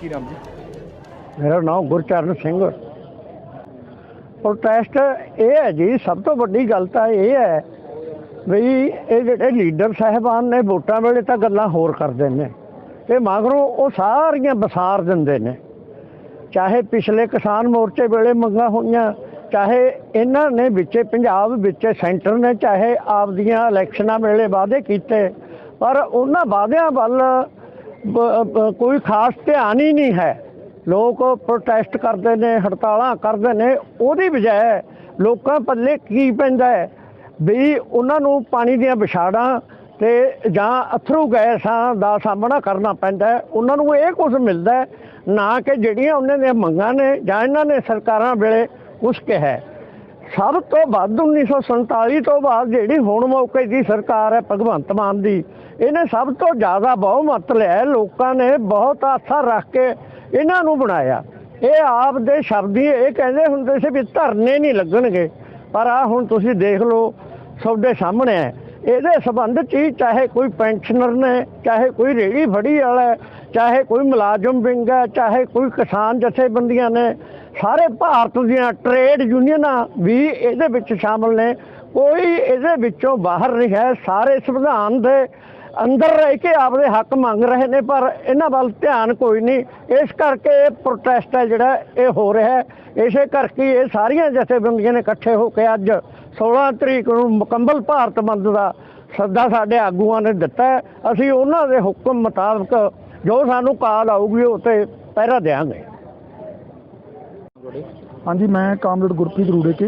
ਕੀ ਨਾਮ ਜੀ? ਮੇਰਾ ਨਾਮ ਗੁਰਚਰਨ ਸਿੰਘ। ਪ੍ਰੋਟੈਸਟ ਇਹ ਹੈ ਜੀ, ਸਭ ਤੋਂ ਵੱਡੀ ਗੱਲ ਤਾਂ ਇਹ ਹੈ ਵੀ ਇਹ ਜਿਹੜੇ ਲੀਡਰ ਸਾਹਿਬਾਨ ਨੇ, ਵੋਟਾਂ ਵੇਲੇ ਤਾਂ ਗੱਲਾਂ ਹੋਰ ਕਰਦੇ ਨੇ। ਤੇ ਮਗਰੋਂ ਉਹ ਸਾਰੀਆਂ ਵਿਸਾਰ ਦਿੰਦੇ ਨੇ। ਚਾਹੇ ਪਿਛਲੇ ਕਿਸਾਨ ਮੋਰਚੇ ਵੇਲੇ ਮੰਗਾਂ ਹੋਈਆਂ, ਚਾਹੇ ਇਹਨਾਂ ਨੇ ਵਿੱਚੇ ਪੰਜਾਬ ਵਿੱਚੇ ਸੈਂਟਰ ਨੇ, ਚਾਹੇ ਆਪਦੀਆਂ ਇਲੈਕਸ਼ਨਾਂ ਵੇਲੇ ਵਾਅਦੇ ਕੀਤੇ, ਪਰ ਉਹਨਾਂ ਵਾਅਦਿਆਂ ਵੱਲ ਕੋਈ ਖਾਸ ਧਿਆਨ ਹੀ ਨਹੀਂ ਹੈ। ਲੋਕ ਪ੍ਰੋਟੈਸਟ ਕਰਦੇ ਨੇ, ਹੜਤਾਲਾਂ ਕਰਦੇ ਨੇ। ਉਹਦੀ ਬਜਾਏ ਲੋਕਾਂ ਪੱਲੇ ਕੀ ਪੈਂਦਾ ਹੈ? ਵੀ ਉਹਨਾਂ ਨੂੰ ਪਾਣੀ ਦੀਆਂ ਵਿਛਾੜਾਂ ਤੇ ਜਾਂ ਅਥਰੂ ਗੈਸਾਂ ਦਾ ਸਾਹਮਣਾ ਕਰਨਾ ਪੈਂਦਾ ਹੈ। ਉਹਨਾਂ ਨੂੰ ਇਹ ਕੁਝ ਮਿਲਦਾ ਨਾ ਕਿ ਜਿਹੜੀਆਂ ਉਹਨਾਂ ਦੀਆਂ ਮੰਗਾਂ ਨੇ ਜਾਂ ਇਹਨਾਂ ਨੇ ਸਰਕਾਰਾਂ ਵੇਲੇ ਕੁਛ ਕਿਹਾ ਸਭ ਤੋਂ ਵੱਧ 1947 ਤੋਂ ਬਾਅਦ ਜਿਹੜੀ ਹੁਣ ਮੌਕੇ ਦੀ ਸਰਕਾਰ ਹੈ ਭਗਵੰਤ ਮਾਨ ਦੀ, ਇਹਨੇ ਸਭ ਤੋਂ ਜ਼ਿਆਦਾ ਬਹੁਮਤ ਲਿਆ ਲੋਕਾਂ ਨੇ ਬਹੁਤ ਆਸਾ ਰੱਖ ਕੇ ਇਹਨਾਂ ਨੂੰ ਬਣਾਇਆ। ਇਹ ਆਪ ਦੇ ਸ਼ਬਦੀ ਇਹ ਕਹਿੰਦੇ ਹੁੰਦੇ ਸੀ ਵੀ ਧਰਨੇ ਨਹੀਂ ਲੱਗਣਗੇ। ਪਰ ਆ ਹੁਣ ਤੁਸੀਂ ਦੇਖ ਲਓ ਤੁਹਾਡੇ ਸਾਹਮਣੇ ਹੈ। ਇਹਦੇ ਸੰਬੰਧ ਚ ਹੀ ਚਾਹੇ ਕੋਈ ਪੈਨਸ਼ਨਰ ਨੇ, ਚਾਹੇ ਕੋਈ ਰੇੜੀ ਫੜੀ ਵਾਲਾ ਚਾਹੇ ਕੋਈ ਮੁਲਾਜ਼ਮ ਵਿੰਗ ਹੈ, ਚਾਹੇ ਕੋਈ ਕਿਸਾਨ ਜਥੇਬੰਦੀਆਂ ਨੇ ਸਾਰੇ ਭਾਰਤ ਦੀਆਂ ਟ੍ਰੇਡ ਯੂਨੀਅਨਾਂ ਵੀ ਇਹਦੇ ਵਿੱਚ ਸ਼ਾਮਲ ਨੇ। ਕੋਈ ਇਹਦੇ ਵਿੱਚੋਂ ਬਾਹਰ ਨਹੀਂ ਹੈ। ਸਾਰੇ ਸੰਵਿਧਾਨ ਦੇ ਅੰਦਰ ਰਹਿ ਕੇ ਆਪਦੇ ਹੱਕ ਮੰਗ ਰਹੇ ਨੇ, ਪਰ ਇਹਨਾਂ ਵੱਲ ਧਿਆਨ ਕੋਈ ਨਹੀਂ। ਇਸ ਕਰਕੇ ਇਹ ਪ੍ਰੋਟੈਸਟ ਹੈ ਜਿਹੜਾ, ਇਹ ਹੋ ਰਿਹਾ ਹੈ। ਇਸੇ ਕਰਕੇ ਇਹ ਸਾਰੀਆਂ ਜਥੇਬੰਦੀਆਂ ਨੇ ਇਕੱਠੇ ਹੋ ਕੇ ਅੱਜ 16 ਤਰੀਕ ਨੂੰ ਮੁਕੰਮਲ ਭਾਰਤ ਬੰਦ ਦਾ ਸੱਦਾ ਸਾਡੇ ਆਗੂਆਂ ਨੇ ਦਿੱਤਾ ਅਸੀਂ ਉਹਨਾਂ ਦੇ ਹੁਕਮ ਮੁਤਾਬਕ ਜੋ ਸਾਨੂੰ ਕਾਲ ਆਊਗੀ, ਉਹ ਤੇ ਪਹਿਰਾ ਦੇਵਾਂਗੇ ਤੁਹਾਡੇ ਹਾਂਜੀ, ਮੈਂ comrade Gurpreet Rure Ke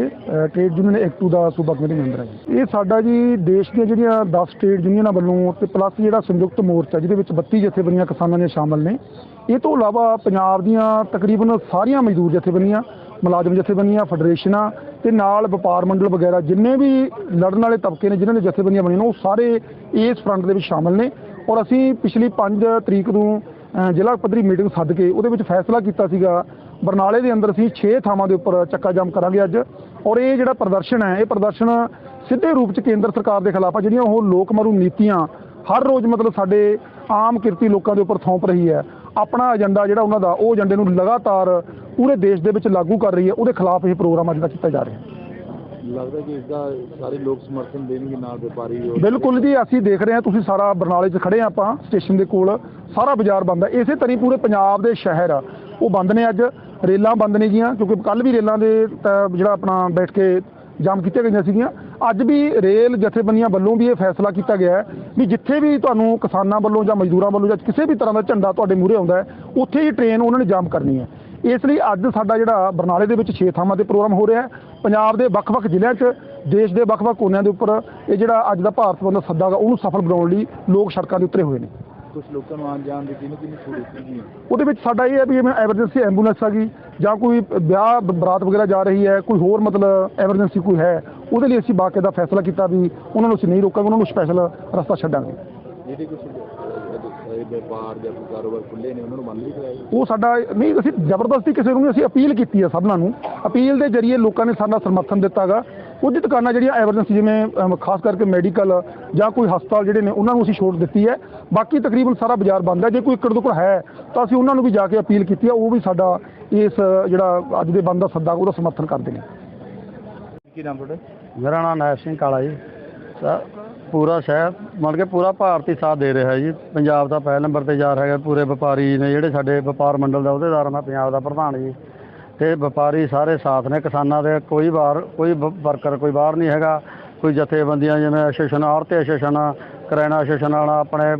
trade union ਐਕਟੂ ਦਾ ਸੂਬਾ ਕਮੇਟੀ ਮੈਂਬਰ ਹਾਂ ਜੀ। ਇਹ ਸਾਡਾ ਜੀ ਦੇਸ਼ ਦੀਆਂ ਜਿਹੜੀਆਂ 10 ਟ੍ਰੇਡ ਯੂਨੀਅਨਾਂ ਵੱਲੋਂ ਤੇ ਪਲੱਸ ਜਿਹੜਾ ਸੰਯੁਕਤ ਮੋਰਚਾ ਜਿਹਦੇ ਵਿੱਚ 32 ਜਥੇਬੰਦੀਆਂ ਕਿਸਾਨਾਂ ਦੀਆਂ ਸ਼ਾਮਲ ਨੇ, ਇਹ ਤੋਂ ਇਲਾਵਾ ਪੰਜਾਬ ਦੀਆਂ ਤਕਰੀਬਨ ਸਾਰੀਆਂ ਮਜ਼ਦੂਰ ਜਥੇਬੰਦੀਆਂ, ਮੁਲਾਜ਼ਮ ਜਥੇਬੰਦੀਆਂ, ਫੈਡਰੇਸ਼ਨਾਂ ਤੇ ਨਾਲ ਵਪਾਰ ਮੰਡਲ ਵਗੈਰਾ ਜਿੰਨੇ ਵੀ ਲੜਨ ਵਾਲੇ ਤਬਕੇ ਨੇ, ਜਿਨ੍ਹਾਂ ਨੇ ਜਥੇਬੰਦੀਆਂ ਬਣੀਆਂ ਨੇ, ਉਹ ਸਾਰੇ ਇਸ ਫਰੰਟ ਦੇ ਵਿੱਚ ਸ਼ਾਮਲ ਨੇ ਔਰ ਅਸੀਂ ਪਿਛਲੀ 5 ਤਰੀਕ ਨੂੰ ਜ਼ਿਲ੍ਹਾ ਪੱਧਰੀ ਮੀਟਿੰਗ ਸੱਦ ਕੇ ਉਹਦੇ ਵਿੱਚ ਫੈਸਲਾ ਕੀਤਾ ਸੀਗਾ ਬਰਨਾਲੇ ਦੇ ਅੰਦਰ ਅਸੀਂ 6 ਥਾਵਾਂ ਦੇ ਉੱਪਰ ਚੱਕਾ ਜਾਮ ਕਰਾਂਗੇ ਅੱਜ। ਔਰ ਇਹ ਜਿਹੜਾ ਪ੍ਰਦਰਸ਼ਨ ਹੈ ਇਹ ਪ੍ਰਦਰਸ਼ਨ ਸਿੱਧੇ ਰੂਪ ਚ ਕੇਂਦਰ ਸਰਕਾਰ ਦੇ ਖਿਲਾਫ ਆ। ਜਿਹੜੀਆਂ ਉਹ ਲੋਕ ਮਰੂ ਨੀਤੀਆਂ ਹਰ ਰੋਜ਼ ਮਤਲਬ ਸਾਡੇ ਆਮ ਕਿਰਤੀ ਲੋਕਾਂ ਦੇ ਉੱਪਰ ਥੋਪ ਰਹੀ ਹੈ। ਆਪਣਾ ਏਜੰਡਾ ਜਿਹੜਾ ਉਹਨਾਂ ਦਾ ਉਹ ਏਜੰਡੇ ਨੂੰ ਲਗਾਤਾਰ ਪੂਰੇ ਦੇਸ਼ ਦੇ ਵਿੱਚ ਲਾਗੂ ਕਰ ਰਹੀ ਹੈ। ਉਹਦੇ ਖਿਲਾਫ ਇਹ ਪ੍ਰੋਗਰਾਮ ਅੱਜ ਦਾ ਕੀਤਾ ਜਾ ਰਿਹਾ ਹੈ। ਲੱਗਦਾ ਕਿ ਇਸ ਦਾ ਸਾਰੇ ਲੋਕ ਸਮਰਥਨ ਦੇਣਗੇ ਨਾਲ ਵਪਾਰੀ ਬਿਲਕੁਲ ਜੀ ਅਸੀਂ ਦੇਖ ਰਹੇ ਹਾਂ ਤੁਸੀਂ ਸਾਰਾ ਬਰਨਾਲੇ 'ਚ ਖੜੇ ਆਪਾਂ ਸਟੇਸ਼ਨ ਦੇ ਕੋਲ ਸਾਰਾ ਬਾਜ਼ਾਰ ਬੰਦ ਹੈ। ਇਸੇ ਤਰ੍ਹਾਂ ਪੂਰੇ ਪੰਜਾਬ ਦੇ ਸ਼ਹਿਰ ਉਹ ਬੰਦ ਨੇ ਅੱਜ, ਰੇਲਾਂ ਬੰਦ ਨੇ ਗੀਆਂ, ਕਿਉਂਕਿ ਕੱਲ ਵੀ ਰੇਲਾਂ ਦੇ ਤਾਂ ਜਿਹੜਾ ਆਪਣਾ ਬੈਠ ਕੇ ਜਾਮ ਕੀਤੀਆਂ ਗਈਆਂ ਸੀਗੀਆਂ। ਅੱਜ ਵੀ ਰੇਲ ਜਥੇਬੰਦੀਆਂ ਵੱਲੋਂ ਵੀ ਇਹ ਫੈਸਲਾ ਕੀਤਾ ਗਿਆ ਹੈ ਵੀ ਜਿੱਥੇ ਵੀ ਤੁਹਾਨੂੰ ਕਿਸਾਨਾਂ ਵੱਲੋਂ ਜਾਂ ਮਜ਼ਦੂਰਾਂ ਵੱਲੋਂ ਜਾਂ ਕਿਸੇ ਵੀ ਤਰ੍ਹਾਂ ਦਾ ਝੰਡਾ ਤੁਹਾਡੇ ਮੂਹਰੇ ਆਉਂਦਾ ਹੈ, ਉੱਥੇ ਹੀ ਟ੍ਰੇਨ ਉਹਨਾਂ ਨੇ ਜਾਮ ਕਰਨੀ ਹੈ। ਇਸ ਲਈ ਅੱਜ ਸਾਡਾ ਜਿਹੜਾ ਬਰਨਾਲੇ ਦੇ ਵਿੱਚ 6 ਥਾਵਾਂ ਤੇ ਪ੍ਰੋਗਰਾਮ ਹੋ ਰਿਹਾ ਹੈ। ਪੰਜਾਬ ਦੇ ਵੱਖ-ਵੱਖ ਜ਼ਿਲ੍ਹਿਆਂ 'ਚ, ਦੇਸ਼ ਦੇ ਵੱਖ-ਵੱਖ ਕੋਨਿਆਂ ਦੇ ਉੱਪਰ ਇਹ ਜਿਹੜਾ ਅੱਜ ਦਾ ਭਾਰਤ ਬੰਦ ਸੱਦਾ ਗਾ, ਉਹਨੂੰ ਸਫਲ ਬਣਾਉਣ ਲਈ ਲੋਕ ਸੜਕਾਂ ਦੇ ਉੱਤੇ ਹੋਏ ਨੇ। ਕੁਝ ਲੋਕਾਂ ਨੂੰ ਆਉਣ ਜਾਣ ਦੀ ਕਿੰਨੀ ਕਿੰਨੀ ਛੂਟ ਸੀਗੀ ਉਹਦੇ ਵਿੱਚ ਸਾਡਾ ਇਹ ਹੈ ਵੀ ਜਿਵੇਂ ਐਮਰਜੈਂਸੀ ਐਂਬੂਲੈਂਸ ਆ ਗਈ ਜਾਂ ਕੋਈ ਵਿਆਹ ਬਰਾਤ ਵਗੈਰਾ ਜਾ ਰਹੀ ਹੈ ਕੋਈ ਹੋਰ ਮਤਲਬ ਐਮਰਜੈਂਸੀ ਕੋਈ ਹੈ ਉਹਦੇ ਲਈ ਅਸੀਂ ਬਾਕਾਇਦਾ ਫੈਸਲਾ ਕੀਤਾ ਵੀ ਉਹਨਾਂ ਨੂੰ ਅਸੀਂ ਨਹੀਂ ਰੋਕਾਂਗੇ ਉਹਨਾਂ ਨੂੰ ਸਪੈਸ਼ਲ ਰਸਤਾ ਛੱਡਾਂਗੇ। ਜਿਹੜੇ ਕੁਝ ਵਪਾਰ ਜਾਂ ਕੋਈ ਕਾਰੋਬਾਰ ਖੁੱਲੇ ਨੇ ਉਹਨਾਂ ਨੂੰ ਬੰਦ ਵੀ ਕਰਾਇਆ ਉਹ ਸਾਡਾ ਨਹੀਂ ਅਸੀਂ ਜ਼ਬਰਦਸਤੀ ਕਿਸੇ ਨੂੰ ਨਹੀਂ ਅਸੀਂ ਅਪੀਲ ਕੀਤੀ ਹੈ ਸਭਨਾਂ ਨੂੰ ਅਪੀਲ ਦੇ ਜ਼ਰੀਏ ਲੋਕਾਂ ਨੇ ਸਾਡਾ ਸਮਰਥਨ ਦਿੱਤਾਗਾ। ਕੁਝ ਦੁਕਾਨਾਂ ਜਿਹੜੀਆਂ ਐਮਰਜੈਂਸੀ ਜਿਵੇਂ ਖਾਸ ਕਰਕੇ ਮੈਡੀਕਲ ਜਾਂ ਕੋਈ ਹਸਪਤਾਲ ਜਿਹੜੇ ਨੇ ਉਹਨਾਂ ਨੂੰ ਅਸੀਂ ਛੋਟ ਦਿੱਤੀ ਹੈ। ਬਾਕੀ ਤਕਰੀਬਨ ਸਾਰਾ ਬਾਜ਼ਾਰ ਬੰਦ ਹੈ। ਜੇ ਕੋਈ ਇੱਕੜ ਦੁੱਕੜ ਹੈ ਤਾਂ ਅਸੀਂ ਉਹਨਾਂ ਨੂੰ ਵੀ ਜਾ ਕੇ ਅਪੀਲ ਕੀਤੀ ਹੈ। ਉਹ ਵੀ ਸਾਡਾ ਇਸ ਜਿਹੜਾ ਅੱਜ ਦੇ ਬੰਦ ਦਾ ਸੱਦਾ ਉਹਦਾ ਸਮਰਥਨ ਕਰਦੇ ਨੇ। ਕੀ ਨਾਮ ਤੁਹਾਡਾ? ਮੇਰਾ ਨਾਮ ਨਾਇਬ ਸਿੰਘ ਕਾਲਾ ਜੀ। ਸਰ ਪੂਰਾ ਸ਼ਹਿਰ ਮਤਲਬ ਕਿ ਪੂਰਾ ਭਾਰਤੀ ਸਾਥ ਦੇ ਰਿਹਾ ਜੀ। ਪੰਜਾਬ ਦਾ ਪਹਿਲੇ ਨੰਬਰ ਤੇ ਜਾ ਰਿਹਾ ਪੂਰੇ ਵਪਾਰੀ ਨੇ ਜਿਹੜੇ ਸਾਡੇ ਵਪਾਰ ਮੰਡਲ ਦਾ ਅਹੁਦੇਦਾਰ ਮੈਂ ਪੰਜਾਬ ਦਾ ਪ੍ਰਧਾਨ ਜੀ। ਤੇ ਵਪਾਰੀ ਸਾਰੇ ਸਾਥ ਨੇ ਕਿਸਾਨਾਂ ਦੇ, ਕੋਈ ਬਾਹਰ, ਕੋਈ ਵ- ਵਰਕਰ ਕੋਈ ਬਾਹਰ ਨਹੀਂ ਹੈਗਾ। ਕੋਈ ਜਥੇਬੰਦੀਆਂ ਜਿਵੇਂ ਐਸੋਸੀਏਸ਼ਨ ਆੜਤੀ ਐਸੋਸੀਏਸ਼ਨ, ਕਰਿਆਨਾ ਐਸੋਸੀਏਸ਼ਨ ਵਾਲਾ, ਆਪਣੇ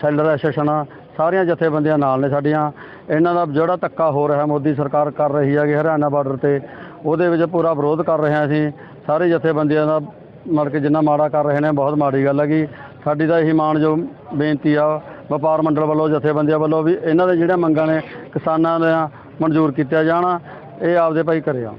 ਸੈਲਰ ਐਸੋਸੀਏਸ਼ਨ, ਸਾਰੀਆਂ ਜਥੇਬੰਦੀਆਂ ਨਾਲ ਨੇ ਸਾਡੀਆਂ। ਇਹਨਾਂ ਦਾ ਜਿਹੜਾ ਧੱਕਾ ਹੋ ਰਿਹਾ ਮੋਦੀ ਸਰਕਾਰ ਕਰ ਰਹੀ ਹੈਗੀ ਹਰਿਆਣਾ ਬਾਰਡਰ ਤੇ, ਉਹਦੇ ਵਿੱਚ ਪੂਰਾ ਵਿਰੋਧ ਕਰ ਰਹੇ ਹਾਂ ਅਸੀਂ। ਸਾਰੇ ਜਥੇਬੰਦੀਆਂ ਦਾ ਮਤਲਬ ਕਿ ਜਿੰਨਾ ਮਾੜਾ ਕਰ ਰਹੇ ਨੇ, ਬਹੁਤ ਮਾੜੀ ਗੱਲ ਹੈਗੀ। ਸਾਡੀ ਤਾਂ ਇਹੀ ਮਾਣ ਜੋ ਬੇਨਤੀ ਆ, ਵਪਾਰ ਮੰਡਲ ਵੱਲੋਂ, ਜਥੇਬੰਦੀਆਂ ਵੱਲੋਂ ਵੀ ਇਹਨਾਂ ਦੇ ਜਿਹੜੀਆਂ ਮੰਗਾਂ ਨੇ ਕਿਸਾਨਾਂ ਦੇ ਮਨਜ਼ੂਰ ਕੀਤਾ ਜਾਣਾ। ਇਹ ਆਪਦੇ ਭਾਈ ਕਰੇ ਆ।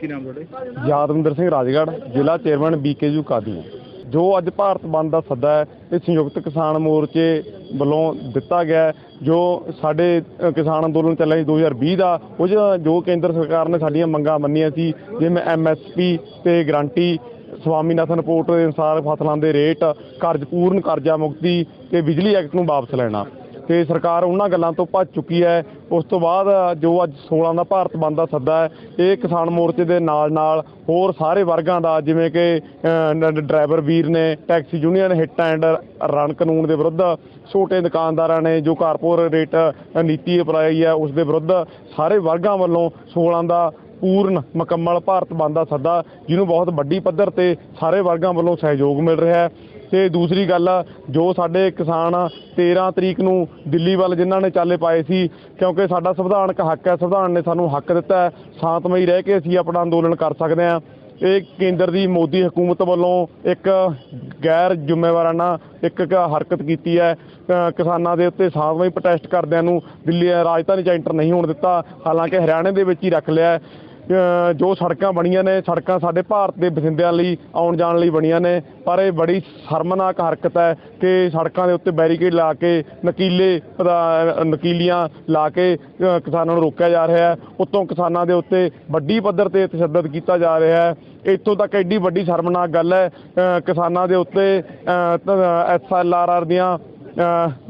ਕੀ ਨਾਮ ਤੁਹਾਡੇ? ਯਾਦਵਿੰਦਰ ਸਿੰਘ ਰਾਜਗੜ੍ਹ ਜ਼ਿਲ੍ਹਾ ਚੇਅਰਮੈਨ ਬੀਕੇਯੂ ਕਾਦੀ। ਜੋ ਅੱਜ ਭਾਰਤ ਬੰਦ ਦਾ ਸੱਦਾ ਹੈ ਇਹ ਸੰਯੁਕਤ ਕਿਸਾਨ ਮੋਰਚੇ ਵੱਲੋਂ ਦਿੱਤਾ ਗਿਆ ਹੈ। ਜੋ ਸਾਡੇ ਅ, ਕਿਸਾਨ ਅੰਦੋਲਨ ਚੱਲਿਆ ਸੀ 2020 ਦਾ ਉਹ 'ਚ ਜੋ ਕੇਂਦਰ ਸਰਕਾਰ ਨੇ ਸਾਡੀਆਂ ਮੰਗਾਂ ਮੰਨੀਆਂ ਸੀ ਜਿਵੇਂ ਐਮਐਸਪੀ ਤੇ ਗਰੰਟੀ ਸਵਾਮੀਨਾਥਨ ਰਿਪੋਰਟ ਦੇ ਅਨੁਸਾਰ ਫਸਲਾਂ ਦੇ ਰੇਟ ਕਰਜ਼ ਪੂਰਨ ਕਰਜ਼ਾ ਮੁਕਤੀ ਤੇ ਬਿਜਲੀ ਐਕਟ ਨੂੰ ਵਾਪਸ ਲੈਣਾ। ਤੇ ਸਰਕਾਰ ਉਹਨਾਂ ਗੱਲਾਂ ਤੋਂ ਭੱਜ ਚੁੱਕੀ ਹੈ। ਉਸ ਤੋਂ ਬਾਅਦ ਜੋ ਅੱਜ 16 ਦਾ ਭਾਰਤ ਬੰਦ ਦਾ ਸੱਦਾ ਹੈ, ਇਹ ਕਿਸਾਨ ਮੋਰਚੇ ਦੇ ਨਾਲ ਨਾਲ ਹੋਰ ਸਾਰੇ ਵਰਗਾਂ ਦਾ, ਜਿਵੇਂ ਕਿ ਡਰਾਈਵਰ ਵੀਰ ਨੇ, taxi union hit and run ਕਾਨੂੰਨ ਦੇ ਵਿਰੁੱਧ ਛੋਟੇ ਦੁਕਾਨਦਾਰਾਂ ਨੇ ਜੋ ਕਾਰਪੋਰੇਟ ਨੀਤੀ ਅਪਣਾਈ ਹੈ, ਉਸ ਦੇ ਵਿਰੁੱਧ ਸਾਰੇ ਵਰਗਾਂ ਵੱਲੋਂ 16 ਦਾ ਪੂਰਨ ਮੁਕੰਮਲ ਭਾਰਤ ਬੰਦ ਦਾ ਸੱਦਾ, ਜਿਹਨੂੰ ਬਹੁਤ ਵੱਡੀ ਪੱਧਰ ਤੇ ਸਾਰੇ ਵਰਗਾਂ ਵੱਲੋਂ ਸਹਿਯੋਗ ਮਿਲ ਰਿਹਾ ਹੈ। ਤੇ ਦੂਸਰੀ ਗੱਲ ਜੋ ਸਾਡੇ ਕਿਸਾਨ 13 ਤਰੀਕ ਨੂੰ ਦਿੱਲੀ ਵੱਲ ਜਿਨ੍ਹਾਂ ਨੇ ਚਾਲੇ ਪਾਏ ਸੀ, ਕਿਉਂਕਿ ਸਾਡਾ ਸੰਵਿਧਾਨਕ ਹੱਕ ਹੈ, ਸੰਵਿਧਾਨ ਨੇ ਸਾਨੂੰ ਹੱਕ ਦਿੱਤਾ ਹੈ, ਸ਼ਾਂਤਮਈ ਰਹਿ ਕੇ ਅਸੀਂ ਆਪਣਾ ਅੰਦੋਲਨ ਕਰ ਸਕਦੇ ਹਾਂ। ਇਹ ਕੇਂਦਰ ਦੀ ਮੋਦੀ ਹਕੂਮਤ ਵੱਲੋਂ ਇੱਕ ਗੈਰ ਜ਼ਿੰਮੇਵਾਰਾਨਾ ਇੱਕ ਇੱਕ ਹਰਕਤ ਕੀਤੀ ਹੈ। ਕਿਸਾਨਾਂ ਦੇ ਉੱਤੇ ਸ਼ਾਂਤਮਈ ਪ੍ਰੋਟੈਸਟ ਕਰਦਿਆਂ ਨੂੰ ਦਿੱਲੀ ਰਾਜਧਾਨੀ 'ਚ ਐਂਟਰ ਨਹੀਂ ਹੋਣ ਦਿੱਤਾ। ਹਾਲਾਂਕਿ ਹਰਿਆਣੇ ਦੇ ਵਿੱਚ ਹੀ ਰੱਖ ਲਿਆ ਜੋ ਸੜਕਾਂ ਬਣੀਆਂ ਨੇ, ਸੜਕਾਂ ਸਾਡੇ ਭਾਰਤ ਦੇ ਬਸਿੰਦਿਆਂ ਲਈ, ਆਉਣ ਜਾਣ ਲਈ ਬਣੀਆਂ ਨੇ, ਪਰ ਇਹ ਬੜੀ ਸ਼ਰਮਨਾਕ ਹਰਕਤ ਹੈ ਕਿ ਸੜਕਾਂ ਦੇ ਉੱਤੇ ਬੈਰੀਕੇਡ ਲਾ ਕੇ, ਨਕੀਲੇ ਨਕੀਲੀਆਂ ਲਾ ਕੇ ਕਿਸਾਨਾਂ ਨੂੰ ਰੋਕਿਆ ਜਾ ਰਿਹਾ ਹੈ। ਉੱਤੋਂ ਕਿਸਾਨਾਂ ਦੇ ਉੱਤੇ ਵੱਡੀ ਪੱਧਰ ਤੇ ਤਸ਼ੱਦਦ ਕੀਤਾ ਜਾ ਰਿਹਾ ਹੈ। ਇੱਥੋਂ ਤੱਕ ਐਡੀ ਵੱਡੀ ਸ਼ਰਮਨਾਕ ਗੱਲ ਹੈ ਕਿਸਾਨਾਂ ਦੇ ਉੱਤੇ ਐਸ ਐਲ ਆਰ ਆਰ ਦੀਆਂ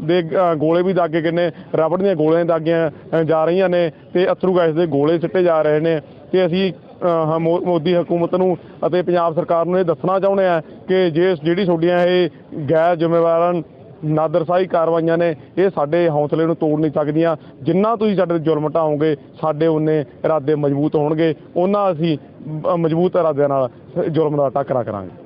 ਦੇ ਗੋਲੇ ਵੀ ਦਾਗੇ ਗਏ ਨੇ, ਰਬੜ ਦੀਆਂ ਗੋਲੀਆਂ ਦਾਗੀਆਂ ਜਾ ਰਹੀਆਂ ਨੇ ਤੇ ਅਥਰੂ ਗੈਸ ਦੇ ਗੋਲੇ ਸਿੱਟੇ ਜਾ ਰਹੇ ਨੇ। ਤੇ ਅਸੀਂ ਅ, ਮੋ- ਮੋਦੀ ਹਕੂਮਤ ਨੂੰ ਅਤੇ ਪੰਜਾਬ ਸਰਕਾਰ ਨੂੰ ਇਹ ਦੱਸਣਾ ਚਾਹੁੰਦੇ ਆ ਕਿ ਜੇ ਜਿਹੜੀ ਤੁਹਾਡੀਆਂ ਇਹ ਗੈਰ ਜ਼ਿੰਮੇਵਾਰਾਂ ਨਾਦਰਸਾਈ ਕਾਰਵਾਈਆਂ ਨੇ ਇਹ ਸਾਡੇ ਹੌਸਲੇ ਨੂੰ ਤੋੜ ਨਹੀਂ ਸਕਦੀਆਂ। ਜਿੰਨਾ ਤੁਸੀਂ ਸਾਡੇ ਤੇ ਜ਼ੁਲਮ ਢਾਓਗੇ ਸਾਡੇ ਉਹਨੇ ਇਰਾਦੇ ਮਜ਼ਬੂਤ ਹੋਣਗੇ। ਉਹਨਾਂ ਅਸੀਂ ਮਜ਼ਬੂਤ ਇਰਾਦਿਆਂ ਨਾਲ ਜ਼ੁਲਮ ਦਾ ਟੱਕਰਾ ਕਰਾਂਗੇ।